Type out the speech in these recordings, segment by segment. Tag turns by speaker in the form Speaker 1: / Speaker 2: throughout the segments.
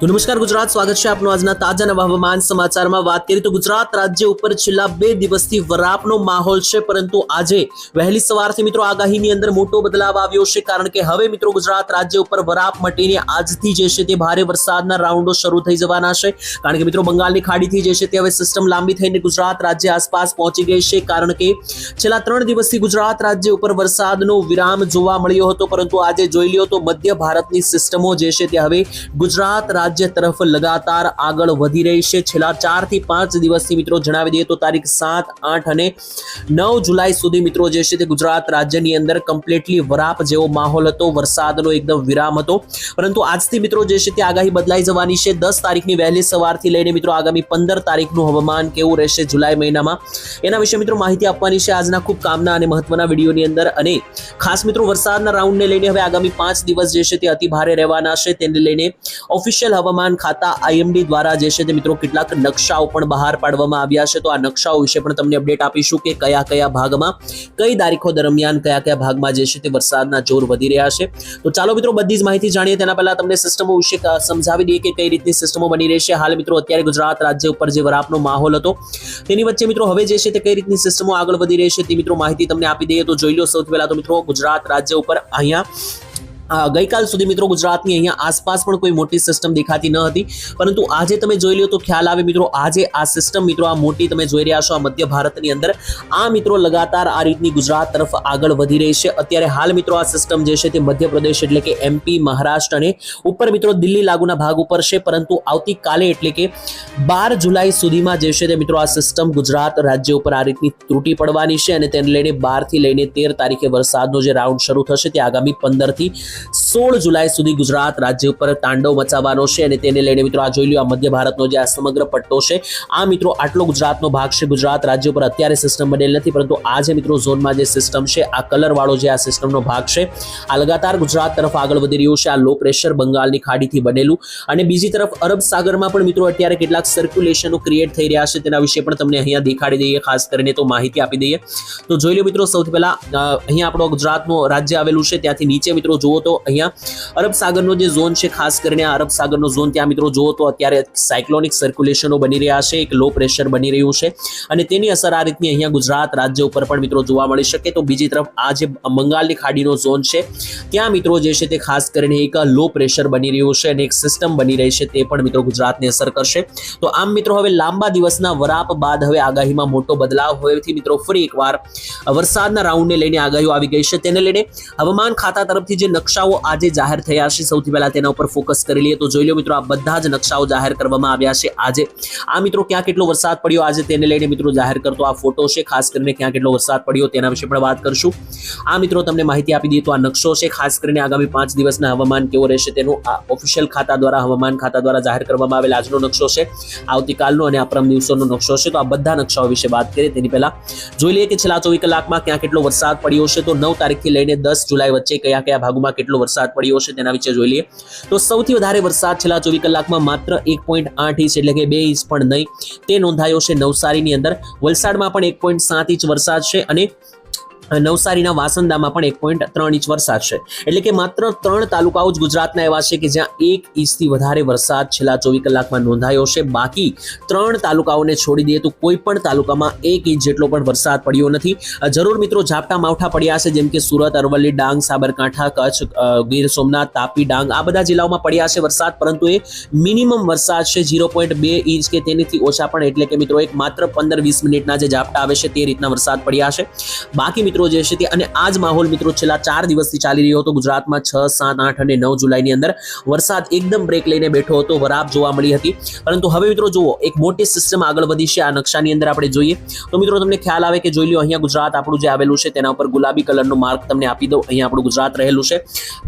Speaker 1: તો નમસ્કાર, ગુજરાત. સ્વાગત છે આપનું આજના તાજા નવા હવામાન સમાચારમાં. વાત કરીએ તો ગુજરાત રાજ્ય ઉપર છેલ્લા બે દિવસથી વરાપનો માહોલ છે, પરંતુ આજે વહેલી સવારથી મિત્રો આગાહીની અંદર મોટો બદલાવ આવ્યો છે, કારણ કે હવે મિત્રો ગુજરાત રાજ્ય ઉપર વરાપ મટીને આજથી જે છે તે ભારે વરસાદના રાઉન્ડો શરૂ થઈ જવાના છે. કારણ કે મિત્રો બંગાળની ખાડીથી જે છે તે હવે સિસ્ટમ લાંબી થઈને ગુજરાત રાજ્ય આસપાસ પહોંચી ગઈ છે, કારણ કે છેલ્લા ત્રણ દિવસથી ગુજરાત રાજ્ય ઉપર વરસાદનો વિરામ જોવા મળ્યો હતો. પરંતુ આજે જોઈ લ્યો તો મધ્ય ભારતની સિસ્ટમો જે છે તે હવે ગુજરાત રાજ્ય તરફ લગાતાર આગળ વધી રહી છે. છેલ્લા ચારથી પાંચ દિવસથી મિત્રો જણાવી દઈએ તો તારીખ સાત, આઠ અને નવ જુલાઈ સુધી મિત્રો જે છે તે ગુજરાત રાજ્યની અંદર કમ્પ્લીટલી વરાપ જેવો માહોલ હતો. વરસાદનો એકદમ વિરામ હતો. પરંતુ આજથી મિત્રો જે છે તે આગાહી બદલાઈ જવાની છે. દસ તારીખની વહેલી સવારથી લઈને મિત્રો આગામી પંદર તારીખનું હવામાન કેવું રહેશે જુલાઈ મહિનામાં એના વિશે મિત્રો માહિતી આપવાની છે. આજના ખૂબ કામના અને મહત્વના વિડીયોની અંદર અને ખાસ મિત્રો વરસાદના રાઉન્ડને લઈને હવે આગામી પાંચ દિવસ જે છે તે અતિ ભારે રહેવાના છે. તેને લઈને ઓફિશિયલ હવામાન ખાતા આઈએમડી દ્વારા જે છે તે મિત્રો કેટલાક નકશાઓ પણ બહાર પાડવામાં આવ્યા છે. તો આ નકશાઓ વિશે પણ તમને અપડેટ આપીશું કે કયા કયા ભાગમાં, કઈ તારીખો દરમિયાન કયા કયા ભાગમાં જે છે તે વરસાદના જોર વધી રહ્યા છે. તો ચાલો મિત્રો બધી જ માહિતી જાણીએ. તેના પહેલા તમને સિસ્ટમો વિશે સમજાવી દઈએ કે કઈ રીતની સિસ્ટમો બની રહેશે હાલ મિત્રો અત્યારે ગુજરાત રાજ્ય ઉપર જે વરાપનો માહોલ હતો, તેની વચ્ચે મિત્રો હવે જે છે તે કઈ રીતની સિસ્ટમો આગળ વધી રહી છે તે મિત્રો માહિતી તમને આપી દઈએ. તો જોઈ લો સૌથી પહેલા તો મિત્રો ગુજરાત રાજ્ય ઉપર અહીંયા ગઈકાલ સુધી મિત્રો ગુજરાતની અહીંયા આસપાસ પણ કોઈ મોટી સિસ્ટમ દેખાતી ન હતી. પરંતુ આજે તમે જોઈ લો તો ખ્યાલ આવે મિત્રો, આજે આ સિસ્ટમ મિત્રો આ મોટી તમે જોઈ રહ્યા છો આ મધ્ય ભારતની અંદર. આ મિત્રો લગાતાર આ રીતની ગુજરાત તરફ આગળ વધી રહી છે. અત્યારે હાલ મિત્રો આ સિસ્ટમ જે છે તે મધ્યપ્રદેશ એટલે કે એમપી મહારાષ્ટ્ર અને ઉપર મિત્રો દિલ્હી લાગુના ભાગ ઉપર છે. પરંતુ આવતીકાલે એટલે કે બાર જુલાઈ સુધીમાં જે છે તે મિત્રો આ સિસ્ટમ ગુજરાત રાજ્ય ઉપર આ રીતની તૂટી પડવાની છે અને તેને લઈને બારથી લઈને તેર તારીખે વરસાદનો જે રાઉન્ડ શરૂ થશે તે આગામી પંદરથી સોળ જુલાઈ સુધી ગુજરાત રાજ્ય ઉપર તાંડવ મચાવવાનો છે અને તેને લઈને મિત્રો આ જોઈ લો આ મધ્ય ભારતનો જે આ સમગ્ર પટ્ટો છે, આ મિત્રો આટલો ગુજરાતનો ભાગ છે. ગુજરાત રાજ્ય ઉપર અત્યારે સિસ્ટમ બનેલ નથી, પરંતુ આ મિત્રો ઝોનમાં જે સિસ્ટમ છે, આ કલર વાળો જે આ સિસ્ટમનો ભાગ છે, આ લગાતાર ગુજરાત તરફ આગળ વધી રહ્યું છે. આ લો પ્રેશર બંગાળની ખાડીથી બનેલું અને બીજી તરફ અરબ સાગરમાં પણ મિત્રો અત્યારે કેટલાક સર્ક્યુલેશનો ક્રિએટ થઈ રહ્યા છે. તેના વિશે પણ તમને અહીંયા દેખાડી દઈએ, ખાસ કરીને તો માહિતી આપી દઈએ. તો જોઈ લો મિત્રો, સૌથી પહેલા અહીંયા આપણો ગુજરાતનું રાજ્ય આવેલું છે. ત્યાંથી નીચે મિત્રો જુઓ તો અહીંયા અરબ સાગરનો જે ઝોન છે, ખાસ કરીને આ અરબ સાગરનો ઝોન ત્યાં મિત્રો જુઓ તો અત્યારે સાયક્લોનિક સર્ક્યુલેશનો બની રહ્યા છે, એક લો પ્રેશર બની રહ્યું છે અને તેની અસર આ રીતની અહીંયા ગુજરાત રાજ્ય ઉપર પણ મિત્રો જોવા મળી શકે. તો બીજી તરફ આ જે બંગાળની ખાડીનો ઝોન છે, ત્યાં મિત્રો જે છે તે ખાસ કરીને એક લો પ્રેશર બની રહ્યું છે અને એક સિસ્ટમ બની રહી છે તે પણ મિત્રો ગુજરાતને અસર કરશે. તો આમ મિત્રો હવે લાંબા દિવસના વરાપ બાદ હવે આગાહીમાં મોટો બદલાવ હોવાથી મિત્રો ફરી એકવાર વરસાદના રાઉન્ડને લઈને આગાહીઓ આવી ગઈ છે. તેને લઈને હવામાન ખાતા તરફથી જે નકશાઓ આજે જાહેર થયા છે. સૌથી પહેલા તેના ઉપર ફોકસ કરી લઈએ તો જોઈ લો મિત્રો, આ બધા જ નકશાઓ જાહેર કરવામાં આવ્યા છે આજે. આ મિત્રો ક્યાં કેટલો વરસાદ પડ્યો? આજે તેને લઈને મિત્રો જાહેર કરતો આ ફોટો છે. ખાસ કરીને ક્યાં કેટલો વરસાદ પડ્યો તેના વિશે પણ વાત કરશું. આ મિત્રો તમને માહિતી આપી દઈએ તો આ નકશો છે. ખાસ કરીને આગામી પાંચ દિવસના હવામાન કેવો રહેશે તેનું આ ઓફિશિયલ ખાતા દ્વારા, હવામાન ખાતા દ્વારા જાહેર કરવામાં આવેલ આજનો નકશો છે. આવતીકાલનો અને આ પરમ દિવસોનો નકશો છે. તો આ બધા નકશાઓ વિશે વાત કરીએ તેની પહેલા જોઈ લઈએ કે છેલ્લા ચોવીસ કલાકમાં ક્યાં કેટલો વરસાદ પડ્યો છે. તો નવ તારીખથી લઈને દસ જુલાઈ વચ્ચે કયા કયા ભાગમાં કેટલો વરસાદ પડ્યો છે તેના વિશે જોઈ લઈએ. તો સૌથી વધારે વરસાદ છેલ્લા ચોવીસ કલાકમાં માત્ર એક પોઈન્ટ આઠ ઇંચ એટલે કે બે ઇંચ પણ નહીં. તે નોંધાયો છે નવસારીની અંદર. વલસાડમાં પણ એક પોઈન્ટ સાત ઇંચ વરસાદ છે અને નવસારીના વાસંદામાં પણ એક પોઈન્ટ ત્રણ ઇંચ વરસાદ છે. એટલે કે માત્ર ત્રણ તાલુકાઓ જ ગુજરાતના એવા છે કે જ્યાં એક ઇંચથી વધારે વરસાદ છેલ્લા ચોવીસ કલાકમાં નોંધાયો છે. બાકી ત્રણ તાલુકાઓને છોડી દઈએ તો કોઈ પણ તાલુકામાં એક ઇંચ જેટલો પણ વરસાદ પડ્યો નથી. જરૂર મિત્રો ઝાપટા માવઠા પડ્યા છે, જેમ કે સુરત, અરવલ્લી, ડાંગ, સાબરકાંઠા, કચ્છ ગીર સોમનાથ, તાપી, ડાંગ આ બધા જિલ્લાઓમાં પડ્યા છે વરસાદ, પરંતુ એ મિનિમમ વરસાદ છે ઝીરો પોઈન્ટ બે ઇંચ કે તેનીથી ઓછા પણ. એટલે કે મિત્રો એક માત્ર પંદર વીસ મિનિટના જે ઝાપટા આવે છે તે રીતના વરસાદ પડ્યા છે. બાકી મિત્રો જે છે તે અને આ જ માહોલ મિત્રો છેલ્લા ચાર દિવસથી ચાલી રહ્યો હતો. ગુજરાતમાં છ, સાત, આઠ અને નવ જુલાઈની અંદર વરસાદ એકદમ બ્રેક લઈને બેઠો હતો. વરાપ જોવા મળી હતી. પરંતુ હવે મિત્રો જુઓ, એક મોટી સિસ્ટમ આગળ વધી છે. આ નકશાની અંદર આપણે જોઈએ તો મિત્રો તમને ખ્યાલ આવે કે જોઈ લો અહીંયા ગુજરાત આપણું જે આવેલું છે તેના ઉપર ગુલાબી કલરનો માર્ક તમને આપી દો અહીંયા આપણું ગુજરાત રહેલું છે.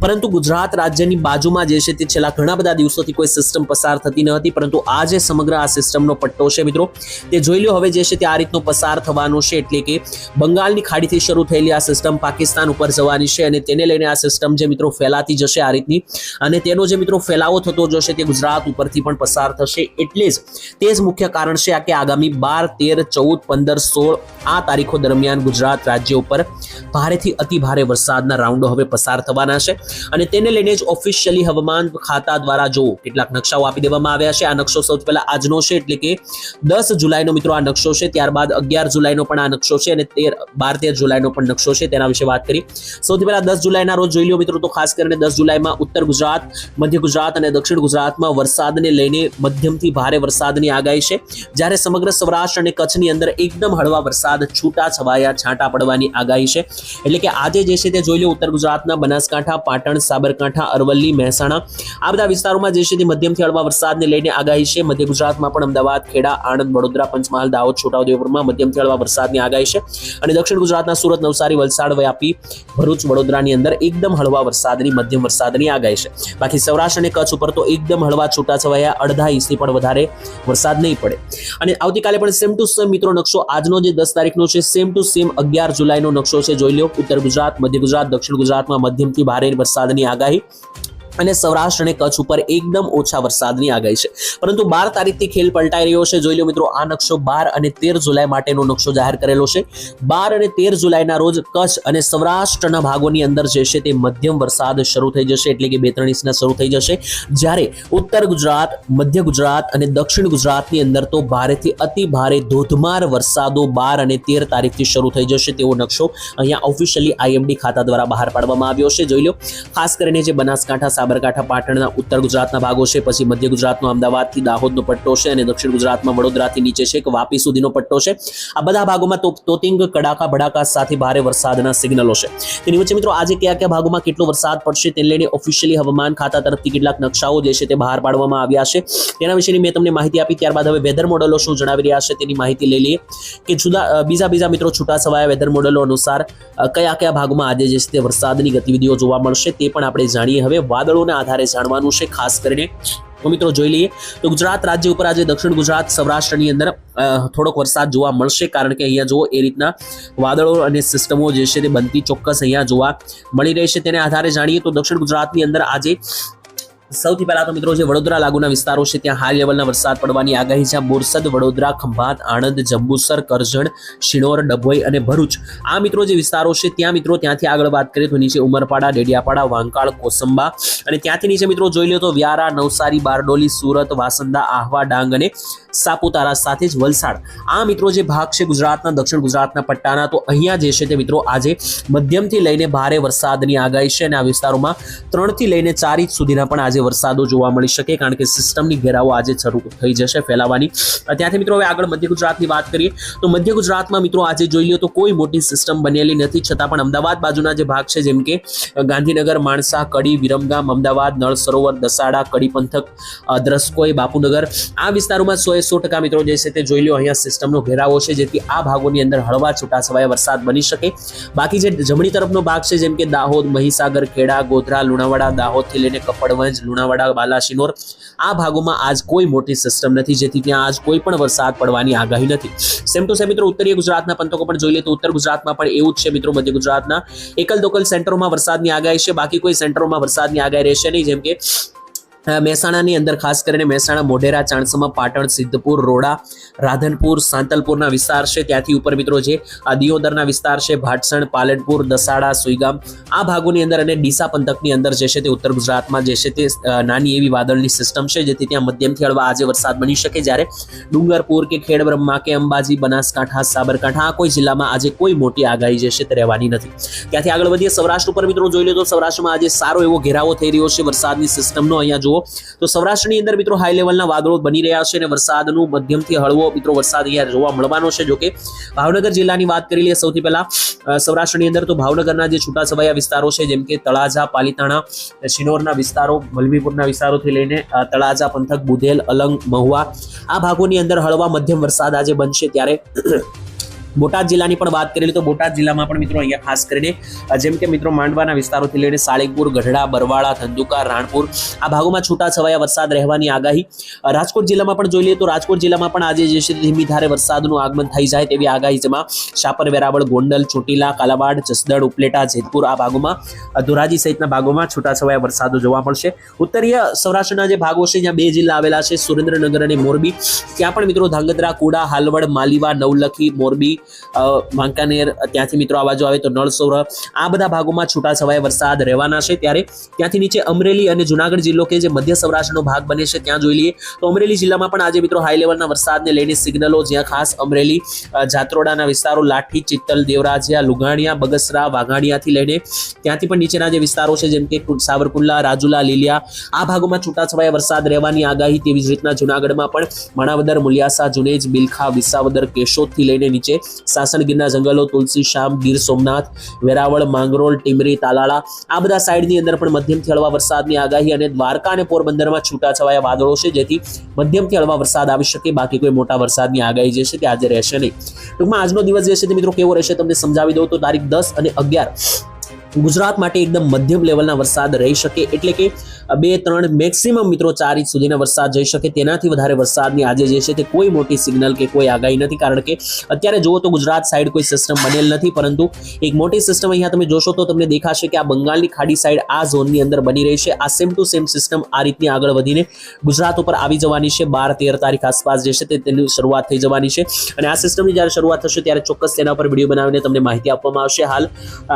Speaker 1: પરંતુ ગુજરાત રાજ્યની બાજુમાં જે છે તે છેલ્લા ઘણા બધા દિવસોથી કોઈ સિસ્ટમ પસાર થતી ન હતી. પરંતુ આ જે સમગ્ર આ સિસ્ટમનો પટ્ટો છે મિત્રો, તે જોઈ લો હવે જે છે તે આ રીતનો પસાર થવાનો છે. એટલે કે બંગાળની ખાડીથી શરૂ થયેલી આ સિસ્ટમ પાકિસ્તાન ઉપર જવાની છે અને તેને લઈને આ સિસ્ટમ જે મિત્રો ફેલાતી જશે આ રીતની અને તેનો જે મિત્રો ફેલાવો થતો જશે તે ગુજરાત ઉપરથી પણ પસાર થશે. એટલે જ તે જ મુખ્ય કારણ છે આ કે આગામી બાર, તેર, ચૌદ, પંદર, સોળ આ તારીખો દરમિયાન ગુજરાત રાજ્ય ઉપર ભારેથી અતિ ભારે વરસાદના રાઉન્ડો હવે પસાર થવાના છે અને તેને લઈને જ ઓફિશિયલી હવામાન ખાતા દ્વારા જો કેટલાક નકશાઓ આપી દેવામાં આવ્યા છે. આ નકશો સૌથી પહેલા આજનો છે એટલે કે દસ જુલાઈનો મિત્રો આ નકશો છે. ત્યારબાદ અગિયાર જુલાઈનો પણ આ નકશો છે અને તેર, બાર, તેર જુલાઈનો પણ નકશો છે તેના વિશે વાત કરી. સૌથી પહેલા દસ જુલાઈના રોજ જોઈ લો મિત્રો તો ખાસ કરીને દસ જુલાઈમાં ઉત્તર ગુજરાત, મધ્ય ગુજરાત અને દક્ષિણ ગુજરાતમાં વરસાદને લઈને મધ્યમથી ભારે વરસાદની આગાહી છે. જ્યારે સમગ્ર સૌરાષ્ટ્ર અને કચ્છની અંદર એકદમ હળવા વરસાદ, છૂટા છવાયા, છાંટા પડવાની આગાહી છે. એટલે કે આજે જે છે તે જોઈ લો ઉત્તર ગુજરાતના બનાસકાંઠા, પાટણ, સાબરકાંઠા, અરવલ્લી, મહેસાણા આ બધા વિસ્તારોમાં જે છે તે મધ્યમથી હળવા વરસાદને લઈને આગાહી છે. મધ્ય ગુજરાતમાં પણ અમદાવાદ, ખેડા, આણંદ, વડોદરા, પંચમહાલ, દાહોદ, છોટાઉદેપુરમાં મધ્યમથી હળવા વરસાદની આગાહી છે. અને દક્ષિણ ગુજરાતના સુરત નવસારી, વલસાડ, વ્યાપી, ભરૂચ, વડોદરાની અંદર એકદમ હળવા વરસાદની, મધ્યમ વરસાદની આગાહી છે. બાકી સૌરાષ્ટ્ર અને કચ્છ ઉપર તો એકદમ હળવા છૂટાછવાયા અડધા ઇંચથી પણ વધારે વરસાદ નહીં પડે. અને આવતીકાલે પણ સેમ ટુ સેમ મિત્રો નકશો આજનો જે દસ તારીખનો છે સેમ ટુ સેમ અગિયાર જુલાઈનો નકશો છે. જોઈ લો ઉત્તર ગુજરાત, મધ્ય ગુજરાત, દક્ષિણ ગુજરાતમાં મધ્યમથી ભારે વરસાદની આગાહી. અને સૌરાષ્ટ્ર અને કચ્છ ઉપર એકદમ ઓછા વરસાદની આગાહી છે. પરંતુ બાર તારીખથી ખેલ પલટાઈ રહ્યો છે. જોઈ લો મિત્રો, આ નકશો બાર અને તેર જુલાઈ માટેનો નકશો જાહેર કરેલો છે. બાર અને તેર જુલાઈના રોજ કચ્છ અને સૌરાષ્ટ્રના ભાગોની અંદર જે છે તે મધ્યમ વરસાદ શરૂ થઈ જશે, એટલે કે બે ત્રણ શરૂ થઈ જશે. જ્યારે ઉત્તર ગુજરાત, મધ્ય ગુજરાત અને દક્ષિણ ગુજરાતની અંદર તો ભારેથી અતિ ભારે ધોધમાર વરસાદો બાર અને તેર તારીખથી શરૂ થઈ જશે તેવો નકશો અહીંયા ઓફિશિયલી આઈએમડી ખાતા દ્વારા બહાર પાડવામાં આવ્યો છે. જોઈ લો, ખાસ કરીને જે બનાસકાંઠા સાબરકાંઠા, પાટણના ઉત્તર ગુજરાતના ભાગો છે. પછી મધ્ય ગુજરાતનો અમદાવાદથી દાહોદનો પટ્ટો છે અને દક્ષિણ ગુજરાતમાં વડોદરાથી નીચે છે. કે વાપી સુધીનો પટ્ટો છે. આ બધા ભાગોમાં તોતિંગ, કડાકા ભડાકા સાથે ભારે વરસાદના સિગ્નલો છે. તેની વચ્ચે મિત્રો આજે કયા કયા ભાગોમાં કેટલો વરસાદ પડશે તેને લઈને ઓફિશિયલી હવામાન ખાતા તરફથી કેટલાક નકશાઓ જે છે તે બહાર પાડવામાં આવ્યા છે. તેના વિશેની મેં તમને માહિતી આપી. ત્યારબાદ હવે વેધર મોડલો શું જણાવી રહ્યા છે તેની માહિતી લઈ લઈએ. કે જુદા બીજા બીજા મિત્રો છૂટા છવાયા વેધર મોડલો અનુસાર કયા કયા ભાગમાં આજે જે છે તે વરસાદની ગતિવિધિઓ જોવા મળશે તે પણ આપણે જાણીએ. હવે વાદળોના આધારે જાણવાનું છે, ખાસ કરીને. તો મિત્રો જોઈ લઈએ. તો ગુજરાત રાજ્ય ઉપર આજે દક્ષિણ ગુજરાત, સૌરાષ્ટ્રની અંદર થોડોક વરસાદ જોવા મળશે. કારણ કે અહીંયા જુઓ, એ રીતના વાદળો અને સિસ્ટમો જે છે તે બનતી ચોક્કસ અહીંયા જોવા મળી રહેશે તેને આધારે જાણીએ તો દક્ષિણ ગુજરાતની અંદર આજે સૌથી પહેલા તો મિત્રો જે વડોદરા લાગુના વિસ્તારો છે, ત્યાં હાઈ લેવલના વરસાદ પડવાની આગાહી છે. બોરસદ, વડોદરા, ખંભાત, આણંદ, જંબુસર, કરજણ શિનોર ડભોઈ અને ભરૂચ. આ મિત્રો જે વિસ્તારો છે, ત્યાં મિત્રો ત્યાંથી આગળ વાત કરીએ તો નીચે ઉમરપાડા, ડેડિયાપાડા, વાંકાળ, કોસંબા અને ત્યાંથી નીચે મિત્રો જોઈ લો તો વ્યારા, નવસારી, બારડોલી, સુરત, વાસંદા, આહવા, ડાંગ અને સાપુતારા સાથે જ વલસાડ. આ મિત્રો જે ભાગ છે ગુજરાતના, દક્ષિણ ગુજરાતના પટ્ટાના, તો અહીંયા જે છે તે મિત્રો આજે મધ્યમથી લઈને ભારે વરસાદની આગાહી છે અને આ વિસ્તારોમાં ત્રણથી લઈને ચાર ઇંચ સુધીના પણ આજે વરસાદો જોવા મળી શકે કારણ કે સિસ્ટમની ઘેરાવો આજે શરૂ થઈ જશે ફેલાવાની. ત્યાંથી મિત્રો હવે આગળ મધ્ય ગુજરાતની વાત કરીએ તો મધ્ય ગુજરાતમાં મિત્રો આજે જોઈ લો તો કોઈ મોટી સિસ્ટમ બનેલી નથી. છતાં પણ અમદાવાદ બાજુના જે ભાગ છે, જેમ કે ગાંધીનગર, માણસા, કડી, વિરમગામ, અમદાવાદ, નળ સરોવર, દસાડા, કડી પંથક દ્રસ્કોઈ, બાપુનગર, આ વિસ્તારોમાં સો સો ટકા મિત્રો જે છે તે જોઈ લો અહીંયા સિસ્ટમનો ઘેરાવો છે, જેથી આ ભાગોની અંદર હળવા છૂટાછવાયા વરસાદ બની શકે. બાકી જે જમણી તરફનો ભાગ છે, જેમ કે દાહોદ, મહીસાગર, ખેડા, ગોધરા, લુણાવાડા, દાહોદથી લઈને કપડવંજ લુણાવાડા, બાલાસિનોર, આ ભાગોમાં આજ કોઈ મોટી સિસ્ટમ નથી, જેથી ત્યાં આજ કોઈ પણ વરસાદ પડવાની આગાહી નથી. સેમ ટુ સેમ મિત્રો, ઉત્તરીય ગુજરાતના પંથકો પણ જોઈ લે તો ઉત્તર ગુજરાતમાં પણ એવું જ છે મિત્રો, મધ્ય ગુજરાતના એકલ દોકલ સેન્ટરોમાં વરસાદની આગાહી છે, બાકી કોઈ સેન્ટરોમાં વરસાદની આગાહી રહેશે નહીં, જેમ કે મહેસાણાની અંદર ખાસ કરીને મહેસાણા, મોઢેરા, ચાણસમા પાટણ, સિદ્ધપુર, રોડા, રાધનપુર, સાંતલપુરના વિસ્તાર છે. ત્યાંથી ઉપર મિત્રો જે આ દિયોદરના વિસ્તાર છે, ભાટસણ, પાલનપુર, દસાડા, સુઈગામ, આ ભાગોની અંદર અને ડીસા પંથકની અંદર જે છે તે ઉત્તર ગુજરાતમાં જે છે તે નાની એવી વાદળની સિસ્ટમ છે, જેથી ત્યાં મધ્યમથી હળવા આજે વરસાદ બની શકે. જ્યારે ડુંગરપુર કે ખેડબ્રહ્મા કે અંબાજી, બનાસકાંઠા, સાબરકાંઠા, આ કોઈ જિલ્લામાં આજે કોઈ મોટી આગાહી જે છે તે રહેવાની નથી. ત્યાંથી આગળ વધીએ. સૌરાષ્ટ્ર ઉપર મિત્રો જોઈ લો તો સૌરાષ્ટ્રમાં આજે સારો એવો ઘેરાવો થઈ રહ્યો છે. વરસાદની સિસ્ટમનો અહીંયા જુઓ તો સૌરાષ્ટ્રની અંદર મિત્રો હાઈ લેવલના વાદળો બની રહ્યા છે અને વરસાદનું મધ્યમથી હળવો મિત્રો વરસાદ અહીંયા જોવા મળવાનો છે. જોકે ભાવનગર જિલ્લાની વાત કરી લઈએ સૌથી પહેલા સૌરાષ્ટ્રની અંદર તો ભાવનગરના જે છૂટાછવાયા વિસ્તારો છે, જેમ કે તળાજા, પાલીતાણા, શિનોરના વિસ્તારો, મલમીપુરના વિસ્તારોથી લઈને તળાજા, પંથક, બુધેલ, અલંગ, મહુવા આ ભાગોની અંદર હળવા મધ્યમ વરસાદ આજે બનશે ત્યારે બોટાદ જિલ્લાની પણ વાત કરીએ તો બોટાદ જિલ્લામાં પણ મિત્રો અહીંયા ખાસ કરીને જેમ કે મિત્રો માંડવાના વિસ્તારોથી લઈને સાળીપુર ગઢડા, બરવાળા, ધંધુકા, રાણપુર, આ ભાગોમાં છૂટાછવાયા વરસાદ રહેવાની આગાહી. રાજકોટ જિલ્લામાં પણ જોઈ લઈએ તો રાજકોટ જિલ્લામાં પણ આજે જે છે ધીમી ધારે વરસાદનું આગમન થઈ જાય તેવી આગાહી જેમાં શાપર, વેરાવળ, ગોંડલ, ચોટીલા, કાલાવાડ, જસદણ, ઉપલેટા, જેતપુર આ ભાગોમાં ધોરાજી સહિતના ભાગોમાં છૂટાછવાયા વરસાદો જોવા મળશે. ઉત્તરીય સૌરાષ્ટ્રના જે ભાગો છે, જ્યાં બે જિલ્લા આવેલા છે, સુરેન્દ્રનગર અને મોરબી. ત્યાં પણ મિત્રો ધાંગધ્રા, કુડા, હાલવડ, માલીવા, નવલખી, મોરબી વાંકાનેર, ત્યાંથી મિત્રો આ બાજુ આવે તો નળસોર. આ બધા ભાગોમાં છૂટાછવાયા વરસાદ રહેવાના છે. ત્યારે ત્યાંથી નીચે અમરેલી અને જુનાગઢ જિલ્લો કે જે મધ્ય સૌરાષ્ટ્રનો ભાગ બને છે, ત્યાં જોઈ લઈએ. તો અમરેલી જિલ્લામાં પણ આજે મિત્રો હાઈ લેવલના વરસાદને લઈને સિગ્નલો જ્યાં ખાસ અમરેલી જાત્રોડાના વિસ્તારો, લાઠી, ચિત્તલ, દેવરાજિયા લુઘાણિયા બગસરા, વાઘાણિયાથી લઈને ત્યાંથી પણ નીચેના જે વિસ્તારો છે, જેમ કે, સાવરકુંડલા, રાજુલા, લીલિયા, આ ભાગોમાં છૂટાછવાયા વરસાદ રહેવાની આગાહી તેવી જ રીતના જુનાગઢમાં પણ માણાવદર, મુલિયાસા, જુનેજ, બિલખા, વિસાવદર, કેશોદથી લઈને નીચે સાસણગીરના જંગલો, તુલસી શ્યામ ગીર સોમનાથ, વેરાવળ, માંગરોળ, ટીમરી, તાલાળા, આ બધા સાઈડની અંદર પણ મધ્યમથી હળવા વરસાદની આગાહી અને દ્વારકા અને પોરબંદરમાં છૂટાછવાયા વાદળો છે, જેથી મધ્યમથી હળવા વરસાદ આવી શકે. બાકી કોઈ મોટા વરસાદની આગાહી જે છે તે આજે રહેશે નહીં. ટૂંકમાં આજનો દિવસ જે છે તે મિત્રો કેવો રહેશે, તમને સમજાવી દઉં. તો તારીખ દસ અને અગિયાર ગુજરાત માટે એકદમ મધ્યમ લેવલના વરસાદ રહી શકે એટલે કે બે, ત્રણ મેક્સિમમ મિત્રો ચાર ઇંચ સુધીના વરસાદ જઈ શકે. તેનાથી વધારે વરસાદની આજે જે છે તે કોઈ મોટી સિગ્નલ કે કોઈ આગાહી નથી. કારણ કે અત્યારે જુઓ તો ગુજરાત સાઈડ કોઈ સિસ્ટમ બનેલ નથી. પરંતુ એક મોટી સિસ્ટમ અહીંયા તમે જોશો તો તમને દેખાશે કે આ બંગાળની ખાડી સાઈડ આ ઝોનની અંદર બની રહી છે. આ સેમ ટુ સેમ સિસ્ટમ આ રીતની આગળ વધીને ગુજરાત ઉપર આવી જવાની છે. બાર, તેર તારીખ આસપાસ જે છે તેની શરૂઆત થઈ જવાની છે. અને આ સિસ્ટમની જ્યારે શરૂઆત થશે ત્યારે ચોક્કસ તેના પર વીડિયો બનાવીને તમને માહિતી આપવામાં આવશે. હાલ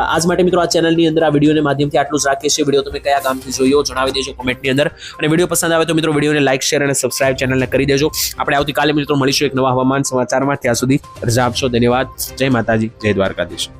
Speaker 1: આજ માટે મિત્રો આ ચેનલની અંદર આ વિડીયોને માધ્યમથી આટલું જ રાખીએ છીએ. વીડિયો તમે કયા ગામથી જોયો જણાવી દેજો કોમેન્ટની અંદર. અને વીડિયો પસંદ આવે તો મિત્રો વિડીયોને લાઇક શેર અને સબસ્ક્રાઇબ ચેનલને કરી દેજો. આપણે આવતીકાલે મિત્રો મળીશું એક નવા હવામાન સમાચારમાં. ત્યાં સુધી રજા આપશો. ધન્યવાદ. જય માતાજી. જય દ્વારકાધીશ.